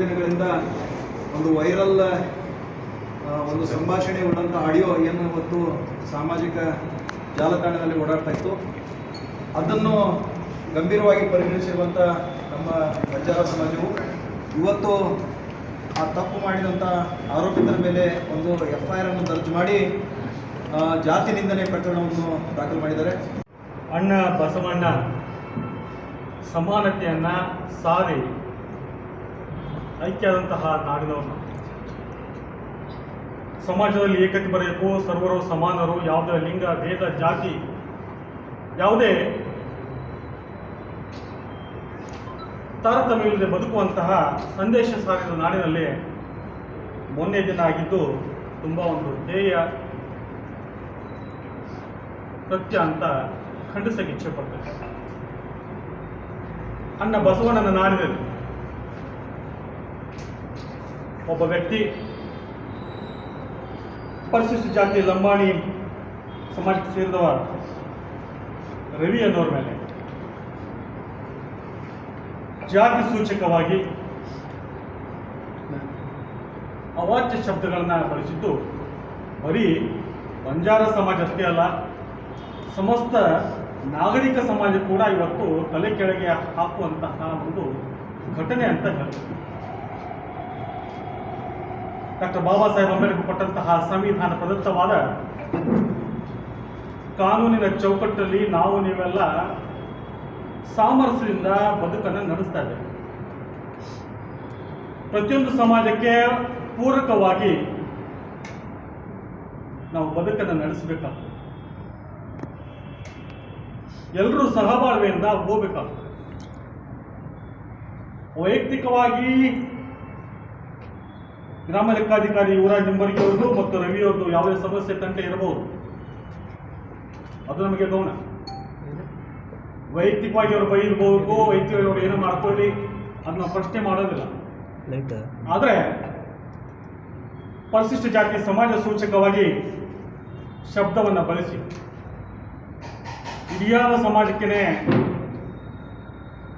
ದಿನಗಳಿಂದ ಒಂದು ವೈರಲ್ ಒಂದು ಸಂಭಾಷಣೆ ಉಳ್ಳಂಥ ಆಡಿಯೋ ಏನು ಇವತ್ತು ಸಾಮಾಜಿಕ ಜಾಲತಾಣದಲ್ಲಿ ಓಡಾಡ್ತಾ ಇತ್ತು. ಅದನ್ನು ಗಂಭೀರವಾಗಿ ಪರಿಗಣಿಸಿರುವಂಥ ನಮ್ಮ ಬಂಜಾರ ಸಮಾಜವು ಇವತ್ತು ಆ ತಪ್ಪು ಮಾಡಿದಂಥ ಆರೋಪಿತರ ಮೇಲೆ ಒಂದು ಎಫ್ ಐ ಆರ್ ಅನ್ನು ದರ್ಜು ಮಾಡಿ ಜಾತಿ ನಿಂದನೆ ಪ್ರಕರಣವನ್ನು ದಾಖಲು ಮಾಡಿದ್ದಾರೆ. ಅಣ್ಣ ಬಸವಣ್ಣ, ಸಮಾನತೆಯನ್ನು ಸಾರಿ ಐಕ್ಯದಂತಹ ನಾಡಿನವರು ಸಮಾಜದಲ್ಲಿ ಏಕತೆ ಬರಬೇಕು ಸರ್ವರು ಸಮಾನರು, ಯಾವುದೇ ಲಿಂಗ, ಭೇದ, ಜಾತಿ, ಯಾವುದೇ ತಾರತಮ್ಯವಿಲ್ಲದೆ ಬದುಕುವಂತಹ ಸಂದೇಶ ಸಾರಿದ ನಾಡಿನಲ್ಲಿ ಮೊನ್ನೆ ದಿನ ಆಗಿದ್ದು ತುಂಬ ಒಂದು ಧ್ಯೇಯ ಸತ್ಯ ಅಂತ ಖಂಡಿಸಕ್ಕೆ ಇಚ್ಛೆ ಪಡ್ತೇನೆ. ಅಣ್ಣ ಬಸವಣ್ಣನ ನಾಡಿನಲ್ಲಿ ಒಬ್ಬ ವ್ಯಕ್ತಿ ಪರಿಶಿಷ್ಟ ಜಾತಿ ಲಂಬಾಣಿ ಸಮಾಜಕ್ಕೆ ಸೇರಿದವ ರವಿ ಅನ್ನೋರ ಮೇಲೆ. ಜಾತಿ ಸೂಚಕವಾಗಿ ಅವಾಚ್ಯ ಶಬ್ದಗಳನ್ನು ಬಳಸಿದ್ದು ಬರೀ ಬಂಜಾರ ಸಮಾಜ ಅಷ್ಟೇ ಅಲ್ಲ, ಸಮಸ್ತ ನಾಗರಿಕ ಸಮಾಜ ಕೂಡ ಇವತ್ತು ತಲೆ ಕೆಳಗೆ ಹಾಕುವಂತಹ ಒಂದು ಘಟನೆ ಅಂತ ಹೇಳ್ತಾರೆ ಡಾಕ್ಟರ್ ಬಾಬಾ ಸಾಹೇಬ್ ಅಂಬೇಡ್ಕರ್ ಕೊಟ್ಟಂತಹ ಸಂವಿಧಾನ ಪ್ರದತ್ತವಾದ ಕಾನೂನಿನ ಚೌಕಟ್ಟಲ್ಲಿ ನಾವು ನೀವೆಲ್ಲ ಸಾಮರಸ್ಯದಿಂದ ಬದುಕನ್ನು ನಡೆಸ್ತಾ ಇದ್ದೇವೆ. ಪ್ರತಿಯೊಂದು ಸಮಾಜಕ್ಕೆ ಪೂರಕವಾಗಿ ನಾವು ಬದುಕನ್ನು ನಡೆಸಬೇಕಾಗ್ತದೆ. ಎಲ್ಲರೂ ಸಹಬಾಳ್ವೆಯಿಂದ ಹೋಗ್ಬೇಕಾಗ್ತದೆ. ವೈಯಕ್ತಿಕವಾಗಿ ಗ್ರಾಮ ಲೆಕ್ಕಾಧಿಕಾರಿ ಯುವರಾಜ್ ನಿಂಬರ್ಗಿ ಅವ್ರದ್ದು ಮತ್ತು ರವಿ ಅವ್ರದ್ದು ಯಾವುದೇ ಸಮಸ್ಯೆ ತಂಟೆ ಇರಬಹುದು. ಅದು ನಮಗೆ ಗೌಣ. ವೈಯಕ್ತಿಕವಾಗಿ ಅವರು ಬೈರ್ಬೇಕು ವೈಯಕ್ತಿಕವಾಗಿ ಅವರು ಏನೋ ಮಾಡ್ಕೊಳ್ಳಿ ಅದನ್ನ ಪ್ರಶ್ನೆ ಮಾಡೋದಿಲ್ಲ. ಆದರೆ ಪರಿಶಿಷ್ಟ ಜಾತಿ ಸಮಾಜ ಸೂಚಕವಾಗಿ ಶಬ್ದವನ್ನು ಬಳಸಿ. ಇಡಿಯಾದ ಸಮಾಜಕ್ಕೆ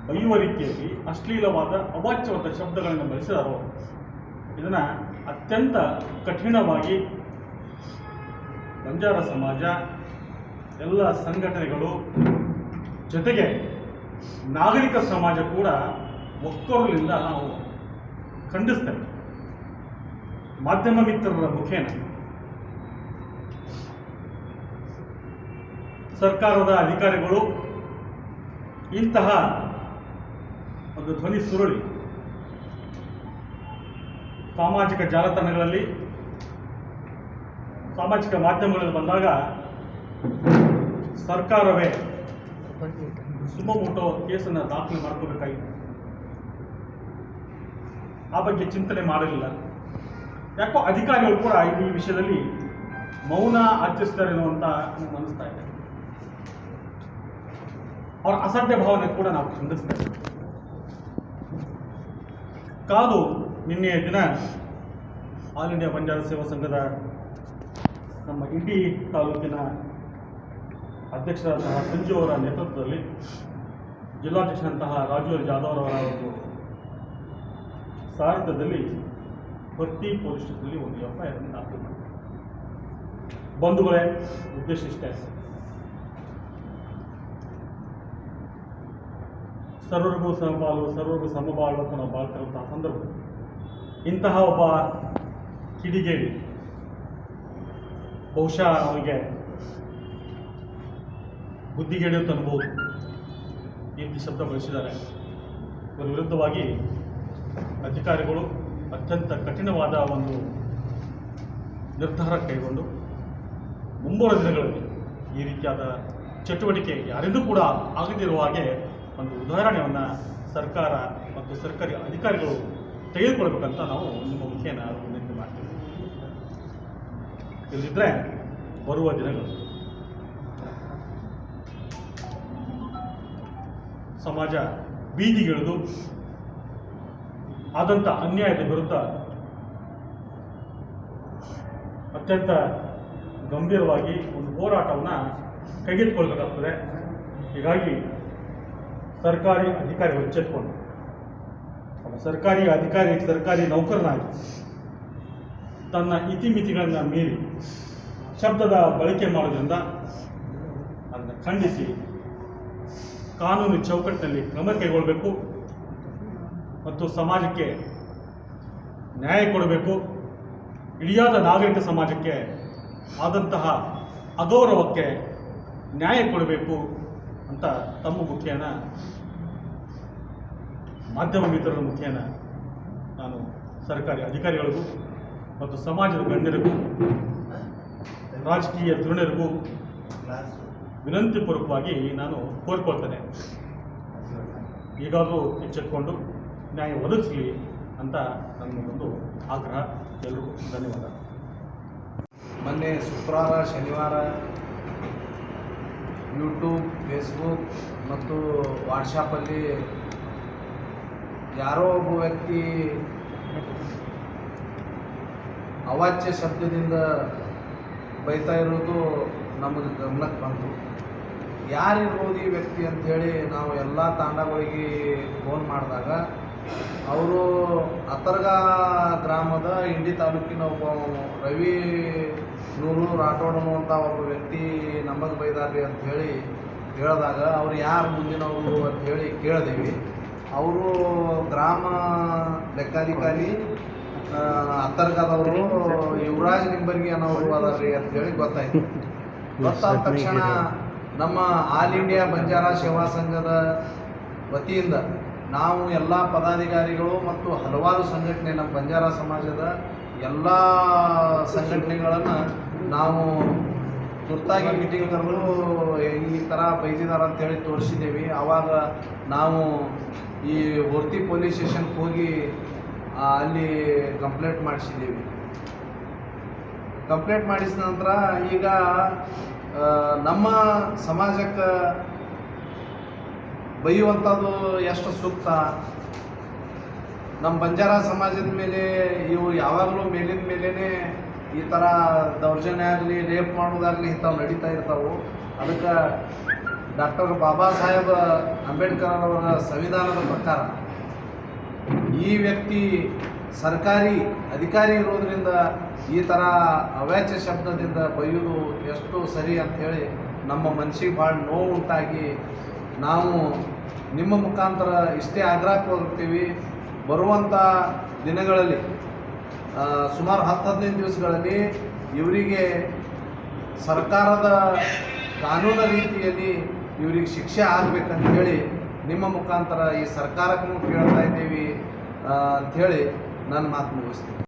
ಬೈಯುವ ರೀತಿಯಲ್ಲಿ ಅಶ್ಲೀಲವಾದ ಅವಾಚ್ಯವಾದ ಶಬ್ದಗಳನ್ನು ಬಳಸಿದಾರೋ ಇದನ್ನು ಅತ್ಯಂತ ಕಠಿಣವಾಗಿ ಬಂಜಾರ ಸಮಾಜ, ಎಲ್ಲ ಸಂಘಟನೆಗಳು ಜೊತೆಗೆ ನಾಗರಿಕ ಸಮಾಜ ಕೂಡ ಒಕ್ಕೊರಲಿಂದ ನಾವು ಖಂಡಿಸ್ತೇವೆ. ಮಾಧ್ಯಮ ಮಿತ್ರರ ಮುಖೇನ. ಸರ್ಕಾರದ ಅಧಿಕಾರಿಗಳು ಇಂತಹ ಒಂದು ಧ್ವನಿ ಸುರುಳಿ ಸಾಮಾಜಿಕ ಜಾಲತಾಣಗಳಲ್ಲಿ, ಸಾಮಾಜಿಕ ಮಾಧ್ಯಮಗಳಲ್ಲಿ ಬಂದಾಗ ಸರ್ಕಾರವೇ ಸುಮಮುಟೋ ಕೇಸನ್ನು ದಾಖಲೆ ಮಾಡ್ಕೋಬೇಕಾಗಿತ್ತು. ಆ ಬಗ್ಗೆ ಚಿಂತನೆ ಮಾಡಲಿಲ್ಲ ಯಾಕೋ ಅಧಿಕಾರಿಗಳು ಕೂಡ ಈ ವಿಷಯದಲ್ಲಿ ಮೌನ ಆಚರಿಸ್ತಾರೆ ಅನ್ನುವಂಥ ನಮ್ಗೆ ಅನಿಸ್ತಾ ಇದೆ. ಅವರ ಅಸಾಧ್ಯ ಭಾವನೆ ಕೂಡ ನಾವು ಖಂಡಿಸ್ತೇವೆ ಕಾದು ನಿನ್ನೆಯ ದಿನ ಆಲ್ ಇಂಡಿಯಾ ಬಂಜಾರ ಸೇವಾ ಸಂಘದ ನಮ್ಮ ಇಡೀ ತಾಲೂಕಿನ ಅಧ್ಯಕ್ಷರಾದಂತಹ ಸಂಜು ಅವರ ನೇತೃತ್ವದಲ್ಲಿ ಜಿಲ್ಲಾಧ್ಯಕ್ಷರಂತಹ ರಾಜು ಜಾಧವ್ ಅವರ ಒಂದು ಸಾರಥ್ಯದಲ್ಲಿ ಭರ್ತಿ ಪೊಲೀಸ್ ಸ್ಟೇಷನ್ನಲ್ಲಿ ಒಂದು ಎಫ್ ಐ ಆರ್ ಅನ್ನು ದಾಖಲು ಮಾಡಿದೆ ಬಂಧುಗಳೇ, ಉದ್ದೇಶ ಇಷ್ಟೇ. ಸರ್ವರಿಗೂ ಸಮಬಾಳು ಸರ್ವರಿಗೂ ಸಮಬಾಳು ಅಂತ ನಾವು ಬಾಳ್ತಿರುವಂತಹ ಸಂದರ್ಭ. ಇಂತಹ ಒಬ್ಬ ಕಿಡಿಗೇಡಿ. ಬಹುಶಃ ಅವರಿಗೆ ಬುದ್ಧಿಗೇಡಿ ಅಂತ ಅನ್ಬೋದು ಈ ರೀತಿ ಶಬ್ದ ಬಳಸಿದ್ದಾರೆ ಇವರ ವಿರುದ್ಧವಾಗಿ ಅಧಿಕಾರಿಗಳು ಅತ್ಯಂತ ಕಠಿಣವಾದ ಒಂದು ನಿರ್ಧಾರ ಕೈಗೊಂಡು ಮುಂಬರುವ ದಿನಗಳಲ್ಲಿ ಈ ರೀತಿಯಾದ ಚಟುವಟಿಕೆ ಯಾರಿಂದೂ ಕೂಡ ಆಗದಿರುವ ಹಾಗೆ ಒಂದು ಉದಾಹರಣೆಯನ್ನು ಸರ್ಕಾರ ಮತ್ತು ಸರ್ಕಾರಿ ಅಧಿಕಾರಿಗಳು ತೆಗೆದುಕೊಳ್ಬೇಕಂತ ನಾವು ನಿಮ್ಮ ಮುಖೇನ ವಿನಂತಿ ಮಾಡ್ತೀವಿ. ಇಲ್ಲದಿದ್ದರೆ ಬರುವ ದಿನಗಳು ಸಮಾಜ ಬೀದಿಗಿಳಿದು ಆದಂಥ ಅನ್ಯಾಯದ ವಿರುದ್ಧ ಅತ್ಯಂತ ಗಂಭೀರವಾಗಿ ಒಂದು ಹೋರಾಟವನ್ನು ಕೈಗೆತ್ತಿಕೊಳ್ಬೇಕಾಗ್ತದೆ. ಹೀಗಾಗಿ ಸರ್ಕಾರಿ ಅಧಿಕಾರಿಗಳು ಎಚ್ಚೆತ್ತುಕೊಂಡು ಅವರ ಸರ್ಕಾರಿ ಅಧಿಕಾರಿ, ಸರ್ಕಾರಿ ನೌಕರನಾಗಿ ತನ್ನ ಇತಿಮಿತಿಗಳನ್ನು ಮೀರಿ ಶಬ್ದದ ಬಳಕೆ ಮಾಡೋದ್ರಿಂದ ಅದನ್ನು ಖಂಡಿಸಿ ಕಾನೂನು ಚೌಕಟ್ಟಿನಲ್ಲಿ ಕ್ರಮ ಕೈಗೊಳ್ಳಬೇಕು ಮತ್ತು ಸಮಾಜಕ್ಕೆ ನ್ಯಾಯ ಕೊಡಬೇಕು. ಇಳಿಯಾದ ನಾಗರಿಕ ಸಮಾಜಕ್ಕೆ ಆದಂತಹ ಅಗೌರವಕ್ಕೆ ನ್ಯಾಯ ಕೊಡಬೇಕು ಅಂತ ತಮ್ಮ ಮುಖೇನ ಮಾಧ್ಯಮ ಮಿತ್ರರ ಮುಖೇನ ನಾನು ಸರ್ಕಾರಿ ಅಧಿಕಾರಿಗಳಿಗೂ ಮತ್ತು ಸಮಾಜದ ಗಣ್ಯರಿಗೂ, ರಾಜಕೀಯ ಧುರೀಣರಿಗೂ ವಿನಂತಿಪೂರ್ವಕವಾಗಿ ನಾನು ಕೋರ್ಕೊಳ್ತೇನೆ. ಈಗಾದರೂ ಎಚ್ಚೆತ್ಕೊಂಡು ನ್ಯಾಯ ಒದಗಿಸಲಿ ಅಂತ ನನ್ನ ಒಂದು ಆಗ್ರಹ. ಎಲ್ಲರಿಗೂ ಧನ್ಯವಾದ. ಮೊನ್ನೆ ಶುಕ್ರವಾರ, ಶನಿವಾರ ಯೂಟ್ಯೂಬ್ ಫೇಸ್ಬುಕ್ ಮತ್ತು ವಾಟ್ಸಪ್ಪಲ್ಲಿ ಯಾರೋ ಒಬ್ಬ ವ್ಯಕ್ತಿ ಅವಾಚ್ಯ ಶಬ್ದದಿಂದ ಬೈತಾ ಇರೋದು ನಮಗೆ ಗಮನಕ್ಕೆ ಬಂತು. ಯಾರಿರ್ಬೋದು ಈ ವ್ಯಕ್ತಿ ಅಂಥೇಳಿ ನಾವು ಎಲ್ಲ ತಾಂಡಗಳಿಗೆ ಫೋನ್ ಮಾಡಿದಾಗ ಅವರು ಅತರ್ಗ ಗ್ರಾಮದ ಇಂಡಿ ತಾಲೂಕಿನ ಒಬ್ಬ ರವಿ ನೂರು, ರಾಠೋಡನು ಅಂತ ಒಬ್ಬ ವ್ಯಕ್ತಿ ನಮಗೆ ಬೈದಾರ್ರಿ ಅಂತ ಹೇಳಿ ಹೇಳಿದಾಗ ಅವ್ರು ಯಾರು ಮುಂದಿನವರು ಅಂತ ಹೇಳಿ ಕೇಳಿದೆವು. ಅವರು ಗ್ರಾಮ ಲೆಕ್ಕಾಧಿಕಾರಿ ಅಂತರ್ಗತವರು ಯುವರಾಜ್ ನಿಂಬರ್ಗಿ ಅನ್ನೋರು ಅದಾರ್ರಿ ಅಂತ ಹೇಳಿ ಗೊತ್ತಾಯ್ತು. ಗೊತ್ತಾದ ತಕ್ಷಣ ನಮ್ಮ ಆಲ್ ಇಂಡಿಯಾ ಬಂಜಾರ ಸೇವಾ ಸಂಘದ ವತಿಯಿಂದ ನಾವು ಎಲ್ಲ ಪದಾಧಿಕಾರಿಗಳು ಮತ್ತು ಹಲವಾರು ಸಂಘಟನೆ ನಮ್ಮ ಬಂಜಾರ ಸಮಾಜದ ಎಲ್ಲ ಸಂಘಟನೆಗಳನ್ನು ನಾವು ತುರ್ತಾಗಿ ಮೀಟಿಂಗ್ ಕರೆದು ಈ ಥರ ಬೈದಿದ್ದಾರೆ ಅಂತೇಳಿ ತೋರಿಸಿದ್ದೇವೆ. ಆವಾಗ ನಾವು ಈ ಹೊರ್ತಿ ಪೊಲೀಸ್ ಸ್ಟೇಷನ್ಗೆ ಹೋಗಿ ಅಲ್ಲಿ ಕಂಪ್ಲೇಂಟ್ ಮಾಡಿಸಿದ್ದೀವಿ. ಕಂಪ್ಲೇಂಟ್ ಮಾಡಿಸಿದ ನಂತರ ಈಗ ನಮ್ಮ ಸಮಾಜಕ್ಕೆ ಬೈಯುವಂಥದ್ದು ಎಷ್ಟು ಸೂಕ್ತ? ನಮ್ಮ ಬಂಜಾರ ಸಮಾಜದ ಮೇಲೆ, ಇವು ಯಾವಾಗಲೂ ಮೇಲಿನ ಮೇಲೇ ಈ ಥರ ದೌರ್ಜನ್ಯ ಆಗಲಿ, ರೇಪ್ ಮಾಡೋದಾಗಲಿ ಇಂಥವು ನಡೀತಾ ಇರ್ತಾವೆ. ಅದಕ್ಕೆ ಡಾಕ್ಟರ್ ಬಾಬಾ ಸಾಹೇಬ್ ಅಂಬೇಡ್ಕರ್ ಅವರ ಸಂವಿಧಾನದ ಪ್ರಕಾರ ಈ ವ್ಯಕ್ತಿ ಸರ್ಕಾರಿ ಅಧಿಕಾರಿ ಇರೋದರಿಂದ ಈ ಥರ ಅವ್ಯಾಚ್ಯ ಶಬ್ದದಿಂದ ಬೈಯೋದು ಎಷ್ಟು ಸರಿ ಅಂಥೇಳಿ ನಮ್ಮ ಮನಸ್ಸಿಗೆ ಭಾಳ ನೋವು ಉಂಟಾಗಿ ನಾವು ನಿಮ್ಮ ಮುಖಾಂತರ ಇಷ್ಟೇ ಆಗ್ರಹಕ್ಕೆ ಹೋಗ್ತೀವಿ. ಬರುವಂಥ ದಿನಗಳಲ್ಲಿ ಸುಮಾರು ಹತ್ತು ಹದಿನೈದು ದಿವಸಗಳಲ್ಲಿ ಇವರಿಗೆ ಸರ್ಕಾರದ ಕಾನೂನು ರೀತಿಯಲ್ಲಿ ಇವರಿಗೆ ಶಿಕ್ಷೆ ಆಗಬೇಕಂತ ಹೇಳಿ ನಿಮ್ಮ ಮುಖಾಂತರ ಈ ಸರ್ಕಾರಕ್ಕೂ ಕೇಳ್ತಾ ಇದ್ದೀವಿ ಅಂಥೇಳಿ ನನ್ನ ಮಾತು ಮುಗಿಸ್ತೀನಿ.